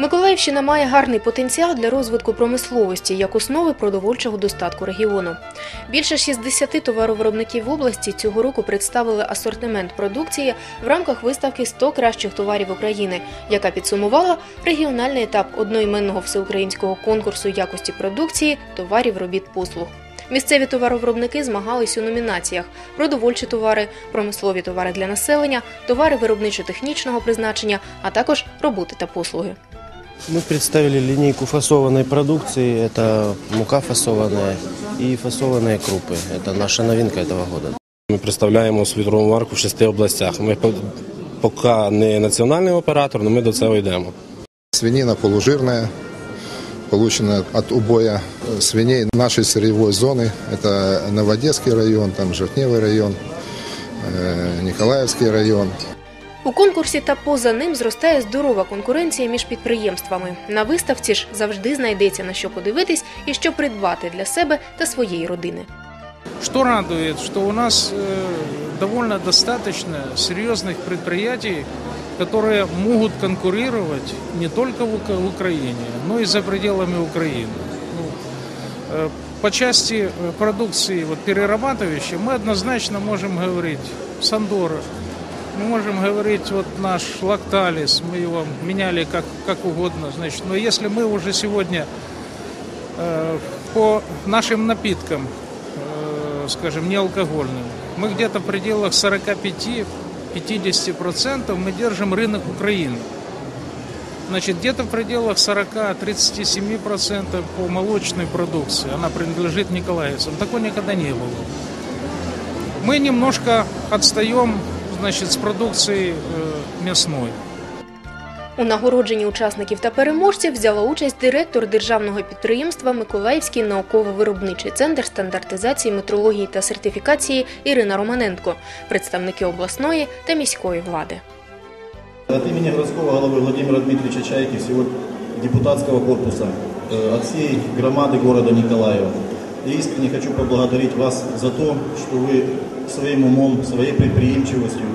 Миколаївщина має гарний потенціал для розвитку промисловості як основи продовольчого достатку регіону. Більше 60 товаровиробників в області цього року представили асортимент продукції в рамках виставки «100 кращих товарів України, яка підсумувала регіональний етап одноіменного всеукраїнського конкурсу якості продукції, товарів, робіт, послуг. Місцеві товаровиробники змагались у номінаціях: продовольчі товари, промислові товари для населення, товари виробничо-технічного призначення, а також роботи та послуги. Мы представили линейку фасованной продукции. Это мука фасованная и фасованные крупы. Это наша новинка этого года. Ми представляємо світову марку в шести областях. Ми по- поки не національний оператор, але ми до цього йдемо. Свинина полужирная, получена от убоя э, свиней нашей сырьевой зоны. Это Новодесский район, там Жовтневый район, э, Николаевский район. У конкурсі та поза ним зростає здорова конкуренція між підприємствами. На виставці ж завжди знайдеться на що подивитись і що придбати для себе та своєї родини. Что радует, что у нас э, довольно достаточно серьезных предприятий, которые могут конкурировать не только в, Ука- в Украине, но и за пределами Украины. Ну, э, по части э, продукции вот, перерабатывающей мы однозначно можем говорить Сандора, мы можем говорить вот наш Лакталис, мы его меняли как, как угодно. Значит, но если мы уже сегодня э, по нашим напиткам э, скажем, неалкогольным. Мы где-то в пределах 45-50% мы держим рынок Украины. Значит, где-то в пределах 40-37% по молочной продукции. Она принадлежит николаевцам. Такого никогда не было. Мы немножко отстаем значит, с продукцией э, мясной. У нагородженні учасників та переможців взяла участь директор державного підприємства Миколаївський науково-виробничий центр стандартизації, метрології та сертифікації Ірина Романенко, представники обласної та міської влади. От имени городского головы Владимира Дмитриевича Чайки, всего депутатского корпуса, э, от всей громады города Николаева, я искренне хочу поблагодарить вас за то, что вы своим умом, своей предприимчивостью,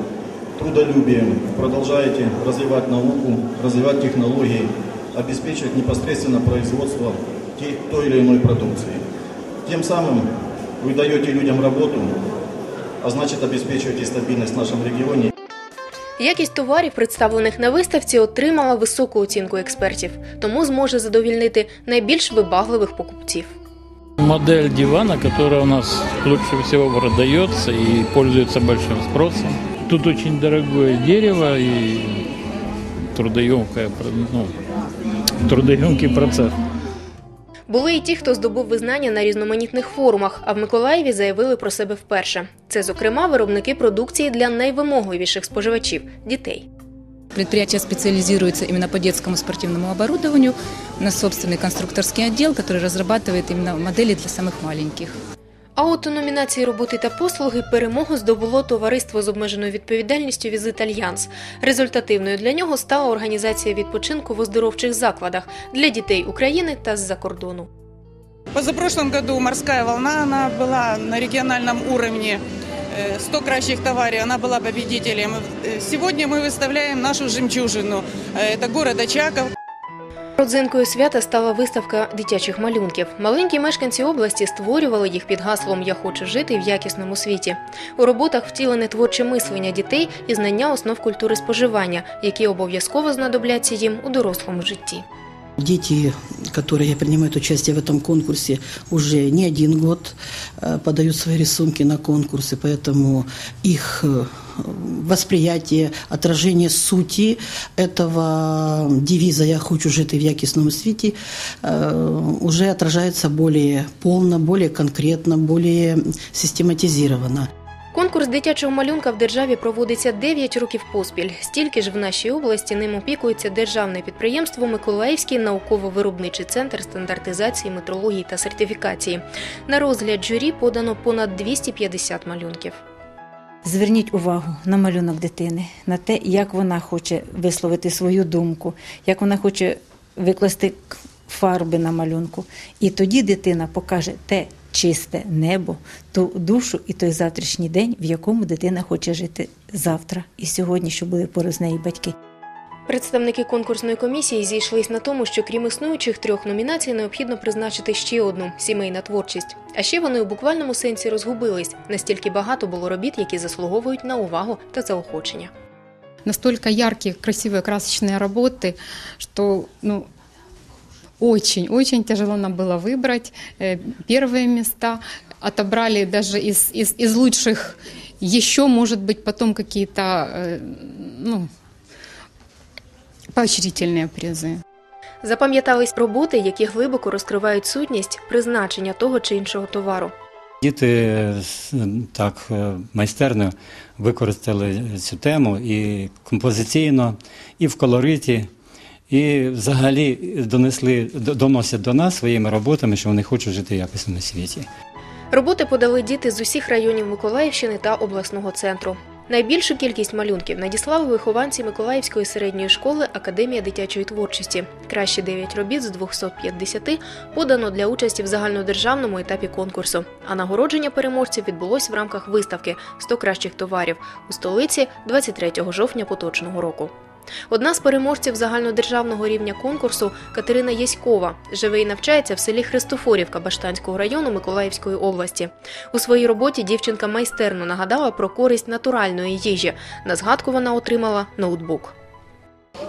трудолюбием продолжаете развивать науку, развивать технологии, обеспечивать непосредственно производство те- той или иной продукции. Тем самым вы даете людям работу, а значит обеспечиваете стабильность в нашем регионе Якість товарів, представлених на виставці, отримала високу оцінку експертів, тому зможе задовільнити найбільш вибагливих покупців. Модель дивана, которая у нас лучше всего продается и пользуется большим спросом. Тут очень дорогое дерево и трудоемкое, ну, трудоемкий процесс. Були і ті, хто здобув визнання на різноманітних форумах, а в Миколаєві заявили про себе вперше. Це, зокрема, виробники продукції для найвимогливіших споживачів дітей. Предприятие специализируется именно по детскому спортивному оборудованию. У нас собственный конструкторский отдел, который разрабатывает именно модели для самых маленьких. А от у номінації роботи та послуги перемогу здобуло товариство з обмеженою відповідальністю Візит Альянс. Результативною для нього стала організація відпочинку в оздоровчих закладах для дітей України та з-за кордону. Позапрошлом году «Морская волна» она была на региональном уровне. Э, 100 кращих товарей, она была победителем. Э, Сегодня мы выставляем нашу жемчужину. Э, Это город Очаков. Родзинкою свята стала виставка дитячих малюнків. Маленькі мешканці області створювали їх під гаслом Я хочу жити в якісному світі. У роботах втілене творче мислення дітей і знання основ культури споживання, які обов'язково знадобляться їм у дорослому житті. Дети, которые принимают участие в этом конкурсе, уже не один год э, подают свои рисунки на конкурсы, поэтому их э, восприятие, отражение сути этого девиза «Я хочу жить в якісному світі» э, уже отражается более полно, более конкретно, более систематизированно. Конкурс дитячого малюнка в державі проводиться 9 років поспіль. Стільки ж в нашій області ним опікується державне підприємство Миколаївський науково-виробничий центр стандартизації, метрології та сертифікації. На розгляд журі подано понад 250 малюнків. Зверніть увагу на малюнок дитини, на те, як вона хоче висловити свою думку, як вона хоче викласти фарби на малюнку. І тоді дитина покаже те чисте небо, ту душу і той завтрашній день, в якому дитина хоче жити завтра і сьогодні, що були поруч з нею батьки. Представники конкурсної комісії зійшлись на тому, що крім існуючих трьох номінацій, необхідно призначити ще одну сімейна творчість. А ще вони у буквальному сенсі розгубились. Настільки багато було робіт, які заслуговують на увагу та заохочення. настолько яркие, красивые, красочные работы, что ну, очень-очень тяжело нам было выбрать э, первые места. Отобрали даже из, из, из лучших еще, может быть, потом какие-то э, ну, поощрительные призы. Запам'ятались роботи, які глибоко розкривають сутність призначення того чи іншого товару. Діти так е, майстерно використали цю тему і композиційно, і в колориті, і взагалі донесли, доносять до нас своїми роботами, що вони хочуть жити в якісному світі. Роботи подали діти з усіх районів Миколаївщини та обласного центру. Найбільшу кількість малюнків надіслали вихованці Миколаївської середньої школи Академія дитячої творчості. Кращі 9 робіт з 250 подано для участі в загальнодержавному етапі конкурсу. А нагородження переможців відбулось в рамках виставки «100 кращих товарів у столиці 23 жовтня поточного року. Одна з переможців загальнодержавного рівня конкурсу Катерина Єськова живе і навчається в селі Христофорівка Баштанського району Миколаївської області. У своїй роботі дівчинка майстерно нагадала про користь натуральної їжі. На згадку вона отримала ноутбук.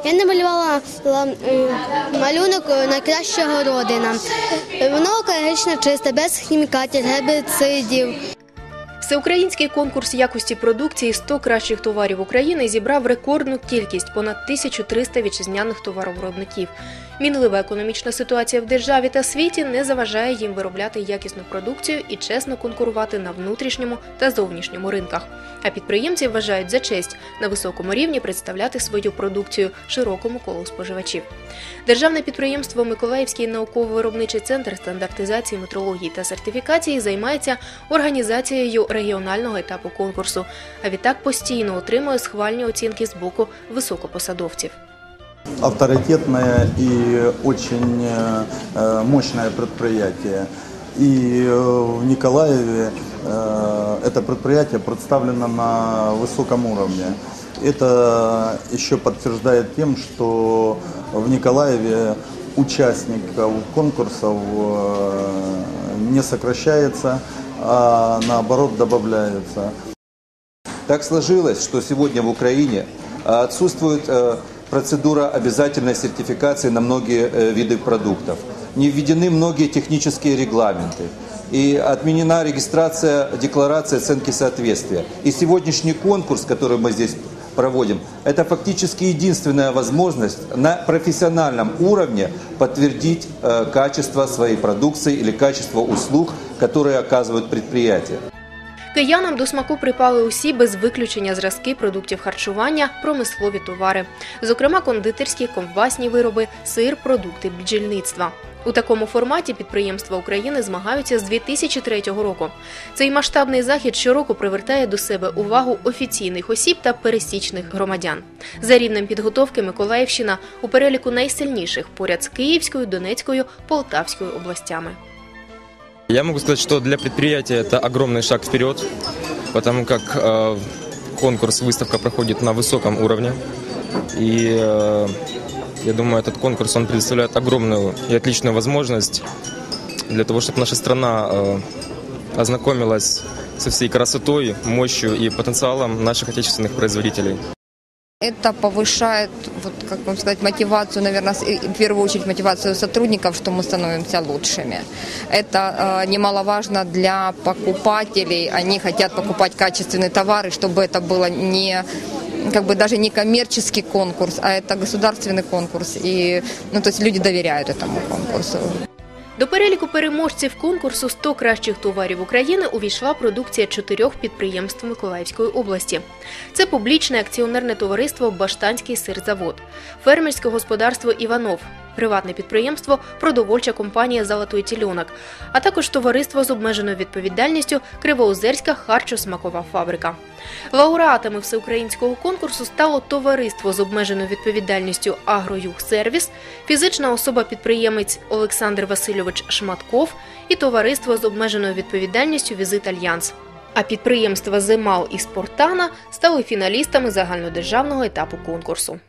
Я намалювала е, малюнок найкращого родина. Воно екологічно чисте, без хімікатів, гербіцидів. Всеукраїнський конкурс якості продукції «100 кращих товарів України зібрав рекордну кількість понад 1300 вітчизняних товаровиробників. Мінлива економічна ситуація в державі та світі не заважає їм виробляти якісну продукцію і чесно конкурувати на внутрішньому та зовнішньому ринках. А підприємці вважають за честь на високому рівні представляти свою продукцію широкому колу споживачів. Державне підприємство Миколаївський науково-виробничий центр стандартизації метрології та сертифікації займається організацією регіонального етапу конкурсу, а відтак постійно отримує схвальні оцінки з боку високопосадовців. авторитетное и очень э, мощное предприятие. И э, в Николаеве э, это предприятие представлено на высоком уровне. Это еще подтверждает тем, что в Николаеве участников конкурсов не сокращается, а наоборот добавляется. Так сложилось, что сегодня в Украине отсутствует процедура обязательной сертификации на многие э, виды продуктов. Не введены многие технические регламенты. И отменена регистрация декларации оценки соответствия. И сегодняшний конкурс, который мы здесь проводим, это фактически единственная возможность на профессиональном уровне подтвердить э, качество своей продукции или качество услуг, которые оказывают предприятия. Киянам до смаку припали усі без виключення зразки продуктів харчування, промислові товари, зокрема кондитерські, ковбасні вироби, сир, продукти бджільництва. У такому форматі підприємства України змагаються з 2003 року. Цей масштабний захід щороку привертає до себе увагу офіційних осіб та пересічних громадян. За рівнем підготовки Миколаївщина у переліку найсильніших поряд з Київською, Донецькою, Полтавською областями. Я могу сказать, что для предприятия это огромный шаг вперед, потому как э, конкурс, выставка проходит на высоком уровне. И э, я думаю, этот конкурс он предоставляет огромную и отличную возможность для того, чтобы наша страна э, ознакомилась со всей красотой, мощью и потенциалом наших отечественных производителей. Это повышает, вот, как вам сказать, мотивацию, наверное, в первую очередь мотивацию сотрудников, что мы становимся лучшими. Это э, немаловажно для покупателей. Они хотят покупать качественные товары, чтобы это было не как бы даже не коммерческий конкурс, а это государственный конкурс. И, ну, то есть люди доверяют этому конкурсу. До переліку переможців конкурсу «100 кращих товарів України увійшла продукція чотирьох підприємств Миколаївської області. Це публічне акціонерне товариство Баштанський сирзавод, фермерське господарство Іванов, приватне підприємство, продовольча компанія Золотой тільонок, а також товариство з обмеженою відповідальністю Кривоозерська харчо-смакова фабрика. Лауреатами всеукраїнського конкурсу стало товариство з обмеженою відповідальністю «Агроюгсервіс», фізична особа-підприємець Олександр Васильович Шматков і товариство з обмеженою відповідальністю Візит Альянс. А підприємства Земал і Спортана стали фіналістами загальнодержавного етапу конкурсу.